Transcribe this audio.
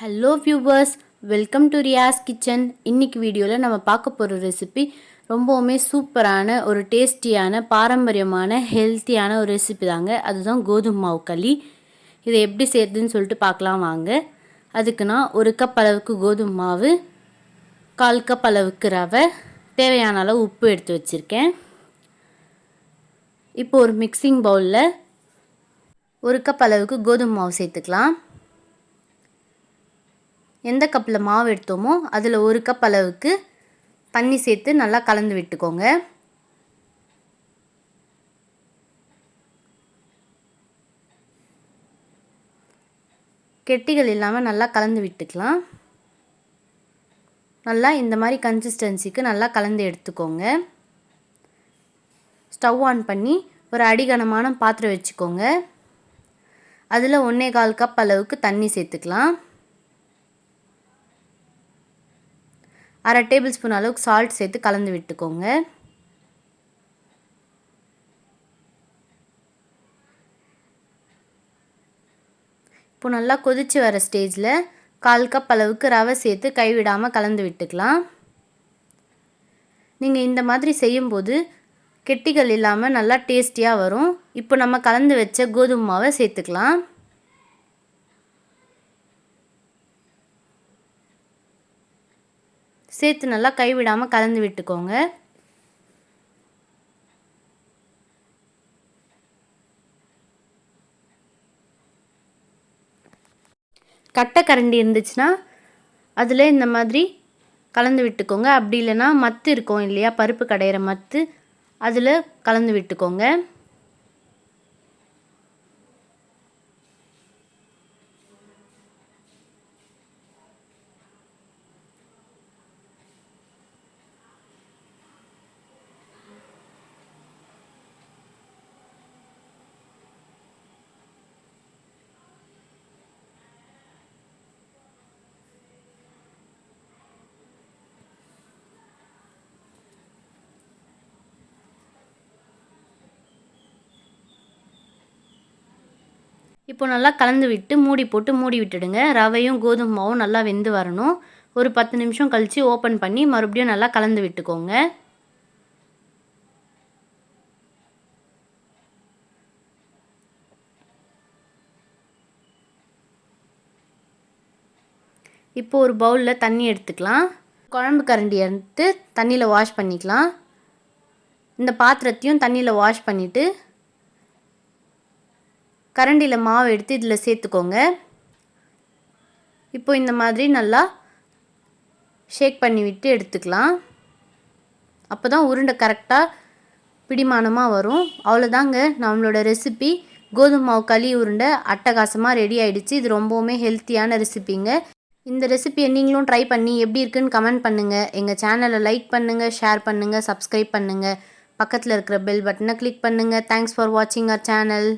Hello viewers welcome to Riyas kitchen இன்னைக்கு வீடியோவில் நம்ம பார்க்க போகிற ரெசிபி ரொம்பவுமே சூப்பரான ஒரு டேஸ்டியான பாரம்பரியமான ஹெல்த்தியான ஒரு ரெசிபி தாங்க. அதுதான் கோதுமை மாவு களி. இதை எப்படி செய்யறதுன்னு சொல்லிட்டு பார்க்கலாம் வாங்க. அதுக்கு நான் ஒரு கப் அளவுக்கு கோதுமை மாவு கால் கப் அளவுக்கு ரவை தேவையான அளவு உப்பு எடுத்து வச்சுருக்கேன். இப்போ ஒரு மிக்சிங் பவுலில் ஒரு கப் அளவுக்கு கோதுமை மாவு சேர்த்துக்கலாம். எந்த கப்பில் மாவு எடுத்தோமோ அதில் ஒரு கப் அளவுக்கு தண்ணி சேர்த்து நல்லா கலந்து விட்டுக்கோங்க. கெட்டிகள் இல்லாமல் நல்லா கலந்து விட்டுக்கலாம். நல்லா இந்த மாதிரி கன்சிஸ்டன்சிக்கு நல்லா கலந்து எடுத்துக்கோங்க. ஸ்டவ் ஆன் பண்ணி ஒரு அடிகனமான பாத்திரம் வச்சுக்கோங்க. அதில் ஒன்றே கால் கப் அளவுக்கு தண்ணி சேர்த்துக்கலாம். அரை டேபிள் ஸ்பூன் அளவுக்கு சால்ட் சேர்த்து கலந்து விட்டுக்கோங்க. இப்போ நல்லா கொதித்து வர ஸ்டேஜில் கால் கப் அளவுக்கு ரவை சேர்த்து கைவிடாமல் கலந்து விட்டுக்கலாம். நீங்கள் இந்த மாதிரி செய்யும்போது கெட்டிகள் இல்லாமல் நல்லா டேஸ்டியாக வரும். இப்போ நம்ம கலந்து வச்ச கோதுமை மாவை சேர்த்துக்கலாம். சேர்த்து நல்லா கைவிடாமல் கலந்து விட்டுக்கோங்க. கட்டை கரண்டி இருந்துச்சுன்னா அதில் இந்த மாதிரி கலந்து விட்டுக்கோங்க. அப்படி இல்லைன்னா மத்து இருக்கும் இல்லையா? பருப்பு கடையிற மத்து. அதில் கலந்து விட்டுக்கோங்க. இப்போ நல்லா கலந்து விட்டு மூடி போட்டு மூடி விட்டுடுங்க. ரவையும் கோதுமை மாவும் நல்லா வெந்து வரணும். ஒரு பத்து நிமிஷம் கழித்து ஓப்பன் பண்ணி மறுபடியும் நல்லா கலந்து விட்டுக்கோங்க. இப்போ ஒரு பவுலில் தண்ணி எடுத்துக்கலாம். குழம்பு கரண்டி எடுத்து தண்ணியில் வாஷ் பண்ணிக்கலாம். இந்த பாத்திரத்தையும் தண்ணியில் வாஷ் பண்ணிவிட்டு கரண்டியில் மாவு எடுத்து இதில் சேர்த்துக்கோங்க. இப்போ இந்த மாதிரி நல்லா ஷேக் பண்ணி விட்டு எடுத்துக்கலாம். அப்போ தான் உருண்டை கரெக்டாக பிடிமானமாக வரும். அவ்வளோதாங்க நம்மளோட ரெசிபி கோதுமை மாவு களி உருண்டை அட்டகாசமாக ரெடி ஆகிடுச்சு இது ரொம்பவுமே ஹெல்த்தியான ரெசிபிங்க இந்த ரெசிபியை நீங்களும் ட்ரை பண்ணி எப்படி இருக்குன்னு கமெண்ட் பண்ணுங்கள் எங்கள் சேனலை லைக் பண்ணுங்கள் ஷேர் பண்ணுங்கள் சப்ஸ்கிரைப் பண்ணுங்கள் பக்கத்தில் இருக்கிற பெல் பட்டனை கிளிக் பண்ணுங்கள் தேங்க்ஸ் ஃபார் வாட்சிங் அவர் சேனல்